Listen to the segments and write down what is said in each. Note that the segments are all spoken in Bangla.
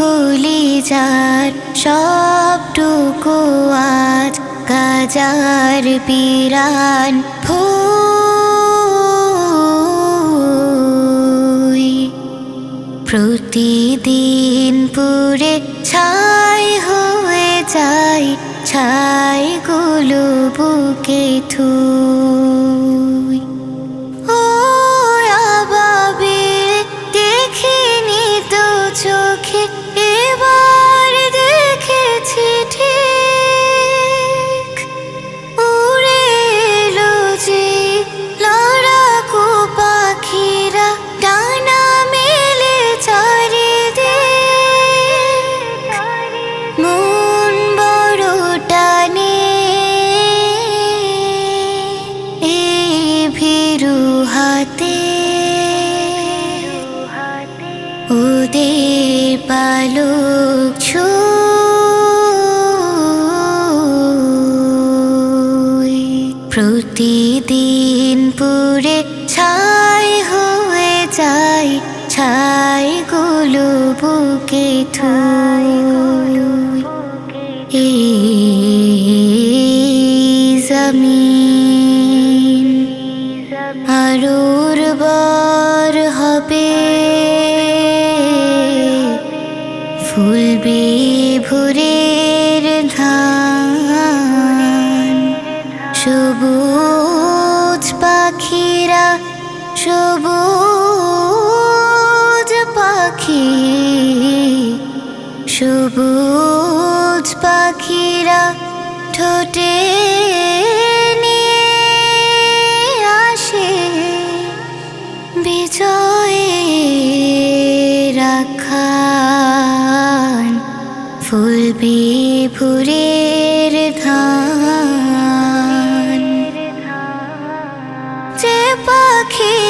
কলিজার সবটুকু আজ গাজার পিরান ভুই প্রতিদিন পুরে ছাই হয়ে যায় ছাই গুলো বুকে থুই প্রতিদিন পুরে ছাই হয়ে যায় ছাই গুলো বুকে থুই জমিন আরও উর্বর হবে। ফুলবে ভোরের ধান। সবুজ পাখিরা সবুজ পাখি সবুজ পাখিরা ঠোঁটে নিয়ে আসে। বিজয়ের ফুলবে ভোরের ধান। যে পাখির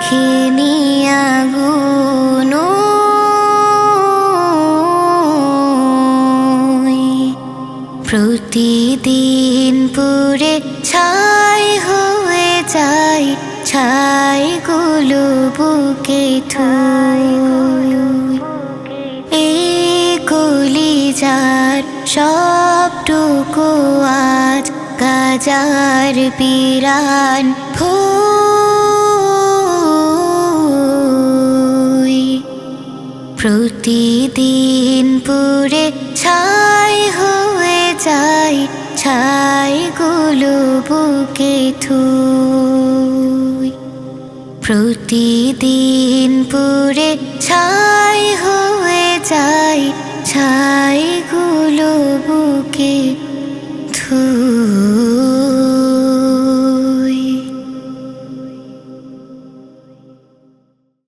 দেখিনি আগুন প্রতিদিন পুরে ছাই হয়ে যায় ছাই গুলো বুকে থুই। এই কলিজার সবটুকু আজ গাজার পিরান ভুই প্রতিদিন পুরে ছাই হয়ে যায় ছাই গুলো বুকে থুই। প্রতিদিন পুরে ছাই হয়ে যায় ছাই গুলো বুকে থুই।